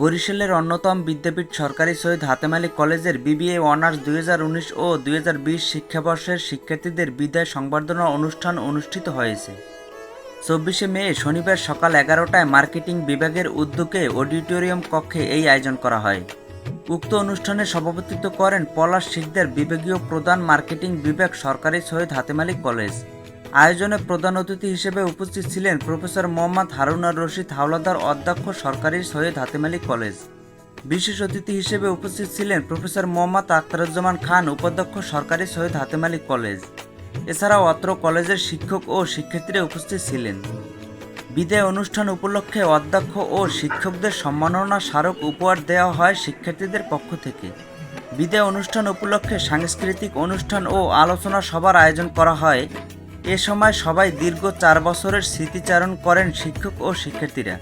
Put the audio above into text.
বরিশালের অন্যতম বিদ্যাপীঠ সরকারি সৈয়দ হাতেম আলী কলেজের বিবিএ অনার্স দুই হাজার উনিশ ও দুই হাজার বিশ শিক্ষাবর্ষের শিক্ষার্থীদের বিদায় সংবর্ধনা অনুষ্ঠান অনুষ্ঠিত হয়েছে। চব্বিশে মে, শনিবার সকাল এগারোটায় মার্কেটিং বিভাগের উদ্যোগে অডিটোরিয়াম কক্ষে এই আয়োজন করা হয়। উক্ত অনুষ্ঠানে সভাপতিত্ব করেন পলাশ শিখদের বিভাগীয় প্রধান মার্কেটিং বিভাগ সরকারি সৈয়দ হাতেম আলী কলেজ। আয়োজনে প্রধান অতিথি হিসেবে উপস্থিত ছিলেন প্রফেসর মোহাম্মদ হারুনার রশিদ হাওলাদার অধ্যক্ষ সরকারি সৈয়দ হাতেম আলী কলেজ। বিশেষ অতিথি হিসেবে উপস্থিত ছিলেন প্রফেসর মোহাম্মদ আখতারুজ্জামান খান, উপাধ্যক্ষ সরকারি সৈয়দ হাতেম আলী কলেজ। এছাড়াও অত্র কলেজের শিক্ষক ও শিক্ষার্থীরা উপস্থিত ছিলেন। বিদায় অনুষ্ঠান উপলক্ষে অধ্যক্ষ ও শিক্ষকদের সম্মাননা স্মারক উপহার দেওয়া হয় শিক্ষার্থীদের পক্ষ থেকে। বিদায় অনুষ্ঠান উপলক্ষে সাংস্কৃতিক অনুষ্ঠান ও আলোচনা সভার আয়োজন করা হয় এ সময় সবাই দীর্ঘ চার বছরের স্মৃতিচারণ করেন শিক্ষক ও শিক্ষার্থীরা।